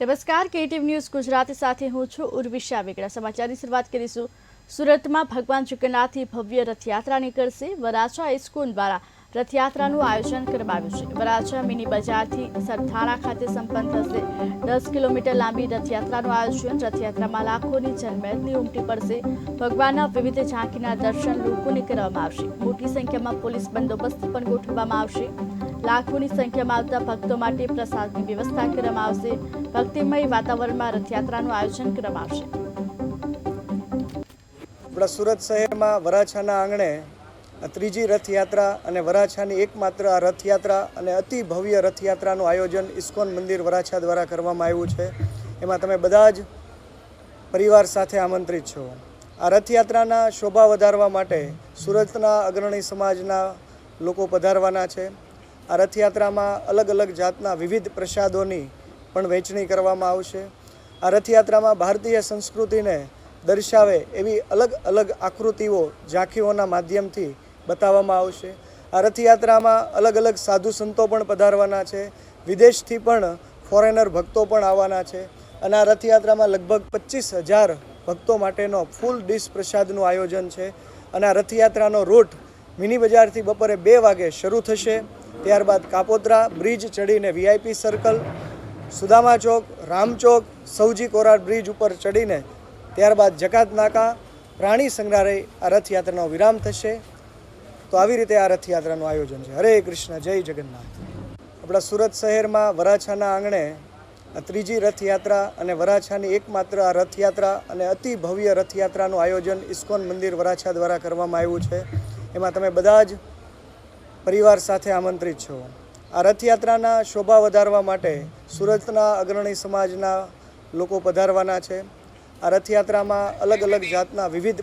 નમસ્કાર કેટીવ ન્યૂઝ ગુજરાતી સાથે હું છું ઉર્વિશા વેગડા. સમાચારની શરૂઆત કરીશું. સુરતમાં ભગવાન જગન્નાથની ભવ્ય રથયાત્રા નીકળશે વરાછા ઇસ્કોન દ્વારા રથયાત્રાનું આયોજન કરવામાં આવ્યું છે. વરાછા મિની બજારથી સરથાણા ખાતે સંપન્ન થશે. દસ કિલોમીટર લાંબી રથયાત્રાનું આયોજન. રથયાત્રામાં લાખોની જનમેદની ઉમટી પડશે. ભગવાનના વિવિધ ઝાંકીના દર્શન લોકોને કરવામાં આવશે. મોટી સંખ્યામાં પોલીસ બંદોબસ્ત પણ ગોઠવવામાં આવશે. લાખોની સંખ્યામાં આવતા ભક્તો માટે પ્રસાદની વ્યવસ્થા કરવામાં આવશે. ભક્તિમય વાતાવરણમાં રથયાત્રાનું આયોજન કરવામાં આવશે. આપણા સુરત શહેરમાં વરાછાના આંગણે ત્રીજી રથયાત્રા અને વરાછાની એકમાત્ર આ રથયાત્રા અને અતિ ભવ્ય રથયાત્રાનું આયોજન ઇસ્કોન મંદિર વરાછા દ્વારા કરવામાં આવ્યું છે. એમાં તમે બધા જ પરિવાર સાથે આમંત્રિત છો. આ રથયાત્રાના શોભા વધારવા માટે સુરતના અગ્રણી સમાજના લોકો પધારવાના છે. આ રથયાત્રામાં અલગ અલગ જાતના વિવિધ પ્રસાદોની પણ વહેંચણી કરવામાં આવશે. આ રથયાત્રામાં ભારતીય સંસ્કૃતિને દર્શાવે એવી અલગ અલગ આકૃતિઓ ઝાંખીઓના માધ્યમથી બતાવવામાં આવશે. આ રથયાત્રામાં અલગ અલગ સાધુ સંતો પણ પધારવાના છે. વિદેશથી પણ ફોરેનર ભક્તો પણ આવવાના છે અને આ રથયાત્રામાં લગભગ પચીસ હજાર ભક્તો માટેનો ફૂલ ડીશ પ્રસાદનું આયોજન છે. અને આ રથયાત્રાનો રૂટ મિની બજારથી બપોરે બે વાગે શરૂ થશે. ત્યારબાદ કાપોદ્રા બ્રિજ ચડીને વીઆઈપી સર્કલ સુદામા ચોક રામચોક સૌજી કોરાટ બ્રિજ ઉપર ચડીને ત્યારબાદ જકાત નાકા પ્રાણી સંગ્રહાલય, આ રથયાત્રાનો વિરામ થશે. તો આવી રીતે આ રથયાત્રાનું આયોજન છે. હરે કૃષ્ણ, જય જગન્નાથ. આપણા સુરત શહેરમાં વરાછાના આંગણે આ ત્રીજી રથયાત્રા અને વરાછાની એકમાત્ર આ રથયાત્રા અને અતિ ભવ્ય રથયાત્રાનું આયોજન ઇસ્કોન મંદિર વરાછા દ્વારા કરવામાં આવ્યું છે. એમાં તમે બધા જ પરિવાર સાથે આમંત્રિત છો. આ રથયાત્રાના શોભા વધારવા માટે સુરતના અગ્રણી સમાજના લોકો પધારવાના છે. આ રથયાત્રામાં અલગ અલગ જાતના વિવિધ